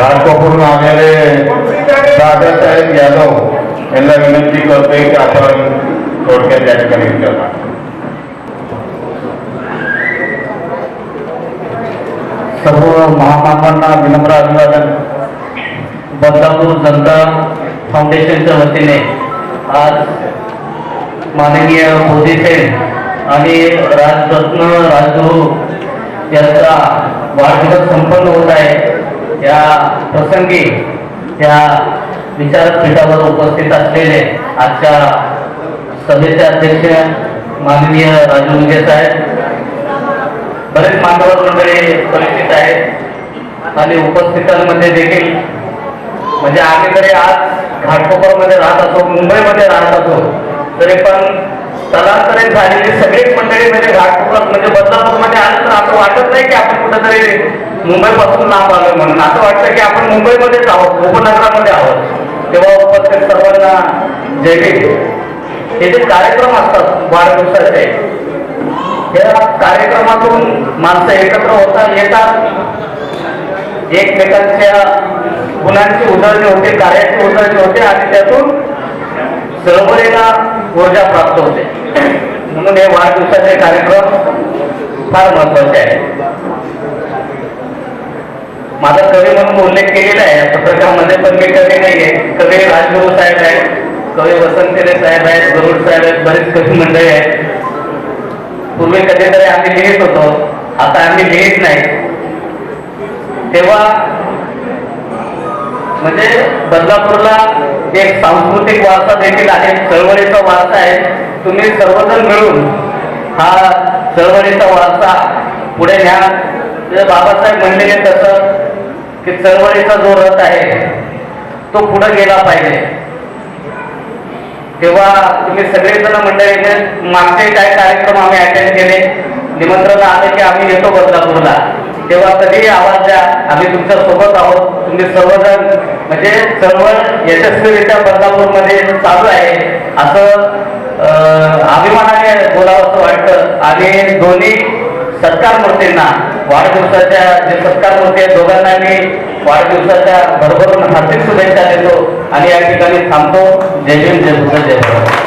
घाटकोपरून आलेले दादासाहेब यादव यांना विनंती करतोय की आपण थोडक्यात या ठिकाणी विचारणार सर्व महामानवांना विनम्र अभिवादन बदलापूर जनता फाउंडेशनच्या वतीने आज माननीय मोदी साहेब आणि राजरत्न राजगुरू यांचा वाढदिवस संपन्न होत आहे. या प्रसंगी या विचारपीठावर उपस्थित असलेले आजच्या सभेचे अध्यक्ष माननीय राजू विजय साहेब बरेच मान्यवर मंडळी परिचित आहेत आणि उपस्थितांमध्ये देखील. म्हणजे आम्ही जरी आज घाटकोपरमध्ये राहत असो मुंबईमध्ये राहत असो तरी पण स्थलांतरित झालेली सगळीच मंडळी म्हणजे घाटकोपर म्हणजे बदलापूरमध्ये आलं तर असं वाटत नाही की आपण कुठेतरी मुंबईपासून लांब आलो म्हणून. असं वाटतं की आपण मुंबईमध्येच आहोत उपनगरामध्ये आहोत. तेव्हा उपस्थित सर्वांना जय हे जे कार्यक्रम असतात वाढदिवसाचे या कार्यक्रमातून माणसं एकत्र होता येतात. एकमेकांच्या गुणांची उधळणी होते कार्याची उधळणी होते आणि त्यातून चळवळीला ऊर्जा प्राप्त होते. म्हणून हे वाढदिवसाचे कार्यक्रम फार महत्त्वाचे आहे माझा कवी म्हणून उल्लेख केलेला आहे या पत्रकामध्ये पण मी कवी नाहीये. कवी राजगुरू साहेब आहेत कवी वसंत साहेब आहेत गरुड साहेब आहेत बरेच कवी मंडळी आहेत. पूर्वी कधीतरी आम्ही लिहित होतो आता आम्ही लिहित नाही. तेव्हा म्हणजे बदलापूरला एक सांस्कृतिक वारसा देखील आहे चळवळीचा वारसा आहे. तुम्ही सर्वजण मिळून हा चळवळीचा वारसा पुढे न्या. म्हणजे बाबासाहेब म्हणलेले तसं की चळवळीचा जो रथ आहे तो पुढे गेला पाहिजे. तेव्हा तुम्ही सगळेजण मंडळीने म्हणजे मागचे काय कार्यक्रम आम्ही अटेंड केले. निमंत्रण आले की आम्ही येतो बदलापूरला. तेव्हा कधीही आवाज द्या आम्ही तुमच्यासोबत आहोत. तुम्ही सर्वजण म्हणजे सर्व यशस्वीरित्या बदलापूरमध्ये चालू आहे असं अभिमानाने बोलावं असं वाटतं. आणि दोन्ही सत्कार मूर्तींना वाढदिवसाच्या जे सत्कार मूर्ती आहेत दोघांना मी वाढदिवसाच्या भरभरून हार्दिक शुभेच्छा देतो. आणि या ठिकाणी थांबतो. जय भीम जय जय